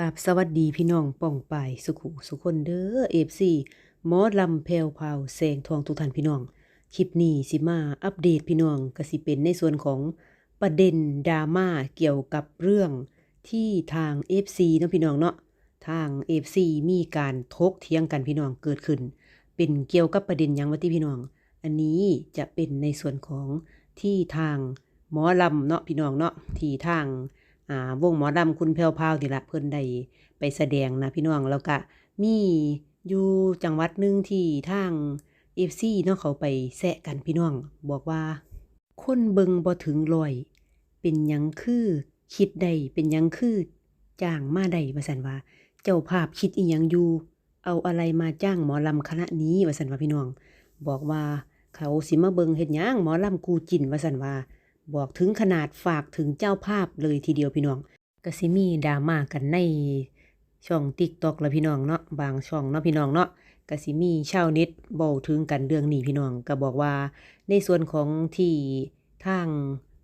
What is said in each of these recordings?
กาบสวัสดีพี่น้องป้องไปสุขุสุคนเด้อเอฟซีมอลำแพรวพราวแสงทองทุกท่านพี่น้อง คลิปนี้สิมาอัปเดตพี่น้องก็สิเป็นในส่วนของประเด็นดราม่าเกี่ยวกับเรื่องที่ทาง FC เนาะพี่น้องเนาะทาง FC มีการทกเถียงกันพี่น้องเกิดขึ้น เป็นเกี่ยวกับประเด็นยังวะที่พี่น้อง อันนี้จะเป็นในส่วนของที่ทางหมอลำเนาะพี่น้องเนาะที่ทาง อ่าวงหมอลำคุณแพรวพาวนี่ละเพิ่นได้ไปแสดงนะพี่น้องแล้วก็มีอยู่จังหวัดหนึ่งที่ทาง FC เนาะเขาไปแซะกันพี่น้อง บอกว่า คนเบิงบ่ถึงร้อย เป็นยังคือคิดได้เป็นยังคือจ้างมาได้ว่าซั่นว่า เจ้าภาพคิดอีหยังอยู่ เอาอะไรมาจ้างหมอลำคณะนี้ว่าซั่นว่าพี่น้อง บอกว่าเขาสิมาเบิงเฮ็ดหยังหมอลำกูจินว่าซั่นว่า บอกถึงขนาดฝากถึงเจ้าภาพเลยทีเดียวพี่น้องก็สิมีดราม่ากันในช่อง TikTok แล้วพี่น้องเนาะบางช่องเนาะพี่น้องเนาะก็สิมีชาวเน็ตเว้าถึงกันเรื่องนี้พี่น้องก็บอกว่า ในส่วนของที่ทาง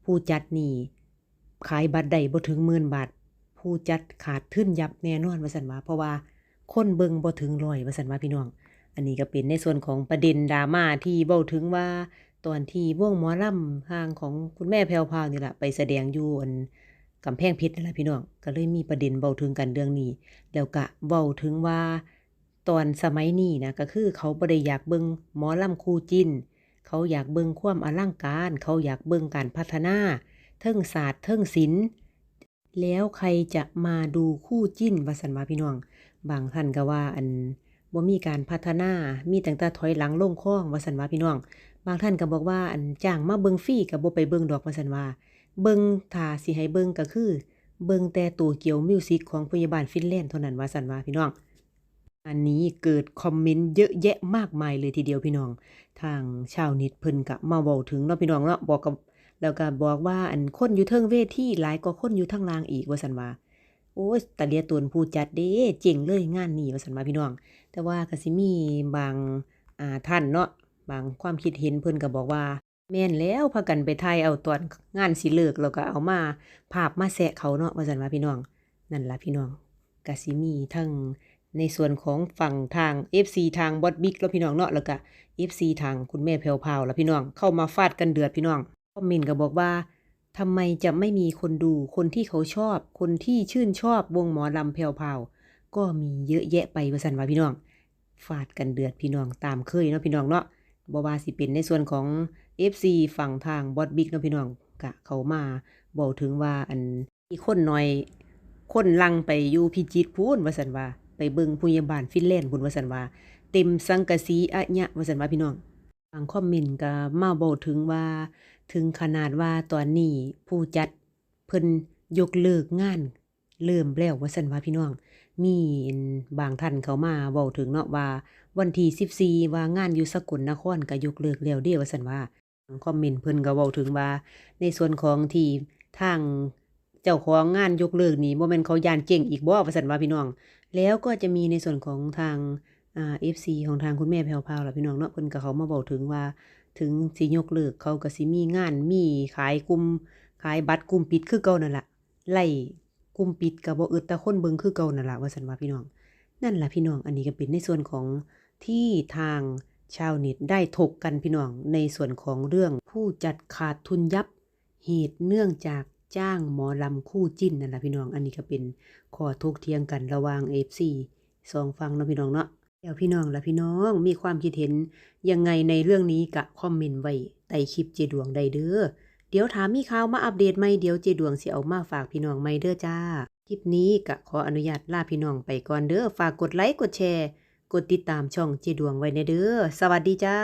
ผู้จัดนี่ขายบัตรได้บ่ถึงหมื่นบาทผู้จัดขาดทุนยับแน่นอนว่าซั่นว่าเพราะว่าคนเบิงบ่ถึงร้อยว่าซั่นว่าพี่น้อง อันนี้ก็เป็นในส่วนของประเด็นดราม่าที่เว้าถึงว่า ตอนที่วงหมอลำทางของคุณแม่แพรวพาวนี่แหละไปแสดงอยู่อันกำแพงเพชรนั่นแหละพี่น้องก็เลยมีประเด็นเว้าถึงกันเรื่องนี้ แล้วก็เว้าถึงว่าตอนสมัยนี้นะก็คือเขาบ่ได้อยากเบิ่งหมอลำคู่จิ้นเขาอยากเบิ่งความอลังการ เขาอยากเบิ่งการพัฒนาเทิงศาสตร์เทิงศิลป์แล้วใครจะมาดูคู่จิ้นว่าซั่นวาพี่น้อง บางท่านก็ว่าอันบ่มีการพัฒนามีตั้งแต่ถอยหลังลงคลองว่าซั่นวาพี่น้อง บางท่านก็บอกว่าอันจ้างมาเบิงฟรีก็บ่ไปเบิงดอกวาซั่นว่า เบิงถ้าสิให้เบิงก็คือ เบิงแต่ตัวเกี่ยวมิวสิกของพยาบาลฟินแลนด์เท่านั้นว่าซั่นว่าพี่น้อง อันนี้เกิดคอมเมนต์เยอะแยะมากมายเลยทีเดียวพี่น้อง ทางชาวเน็ตเพิ่นก็มาเว้าถึงเนาะพี่น้องเนาะบอกกับแล้วก็บอกว่าอันคนอยู่เทิงเวทีหลายกว่าคนอยู่ทางล่างอีกว่าซั่นว่าโอ้ยตาเลียตนผู้จัดเด้เจ๋งเลยงานนี้ว่าซั่นว่าพี่น้อง แต่ว่าก็สิมีบางอ่าท่านเนาะ บางความคิดเห็นเพิ่นก็บอกว่าแม่นแล้วพากันไปถ่ายเอาตอนงานสิเลิกแล้วก็เอามาภาพมาแซะเขาเนาะว่าซั่นว่าพี่น้อง นั่นล่ะพี่น้องก็สิมีทั้งในส่วนของฝั่งทาง FC ทางบอสบิ๊กแล้วพี่น้องเนาะแล้วก็ FC ทางคุณแม่แพวพาวแล้วพี่น้องเข้ามาฟาดกันเดือดพี่น้องคอมเมนต์ก็บอกว่าทำไมจะไม่มีคนดูคนที่เขาชอบ คนที่ชื่นชอบวงหมอลำแพวพาวก็มีเยอะแยะไปว่าซั่นว่าพี่น้องฟาดกันเดือดพี่น้องตามเคยเนาะพี่น้องเนาะ บว่าสิเป็นในส่วนของ FC ฝั่งทางบอสบิ๊กนะพี่น้องกะเขามาบอกถึงว่าอันมีคนหน้อย คนลังไปอยู่พิจิตพูนว่าซั่นว่า ไปเบิงพยาบาลฟินแลนด์พูนว่าซั่นว่า เต็มสังกะสีอะยะว่าซั่นว่าพี่น้องบางคอมเมนต์ก็มาบอกถึงว่า ถึงขนาดว่าตอนนี้ผู้จัดเพิ่นยกเลิกงาน เริ่มแล้วว่าซั่นว่าพี่น้อง มีบางท่านเขามาเว้าถึงเนาะว่าวันที่14ว่างานอยู่สกลนครก็ยกเลิกแล้วเด้ว่าซั่นว่าคอมเมนต์เพิ่นก็เว้าถึงว่า ในส่วนของที่ทางเจ้าของงานยกเลิกนี่บ่แม่นเขายานเจ๊งอีกบ่ว่าซั่นว่าพี่น้อง แล้วก็จะมีในส่วนของทางอ่า FC ของทางคุณแม่แพรวพาวล่ะพี่น้องเนาะเพิ่นก็เขามาเว้าถึงว่าถึงสิยกเลิกเขาก็สิมีงานมีขายกลุ่มขายบัตรกลุ่มปิดคือเก่านั่นล่ะไล่ กลุ่มปิดก็บ่อึดแต่คนเบิงคือเก่านั่นละว่าซั่นว่าพี่น้อง นั่นล่ะพี่น้องอันนี้ก็เป็นในส่วนของที่ทางชาวเน็ตได้ถกกันพี่น้องในส่วนของเรื่องผู้จัดขาดทุนยับเหตุเนื่องจากจ้างหมอลำคู่จิ้นนั่นละพี่น้อง อันนี้ก็เป็นข้อถกเถียงกันระหว่าง FC สองฝั่งเนาะพี่น้องเนาะแล้วพี่น้องละพี่น้องมีความคิดเห็นยังไงในเรื่องนี้ก็คอมเมนต์ไว้ใต้คลิปเจดวงได้เด้อ เดี๋ยวถามมีข่าวมาอัปเดตไหมเดี๋ยวเจดวงสิเอามาฝากพี่น้องไหม่เด้อจ้า คลิปนี้ก็ขออนุญาตลาพี่น้องไปก่อนเด้อฝากกดไลค์กดแชร์ กดติดตามช่องเจดวงไว้ในเด้อสวัสดีจ้า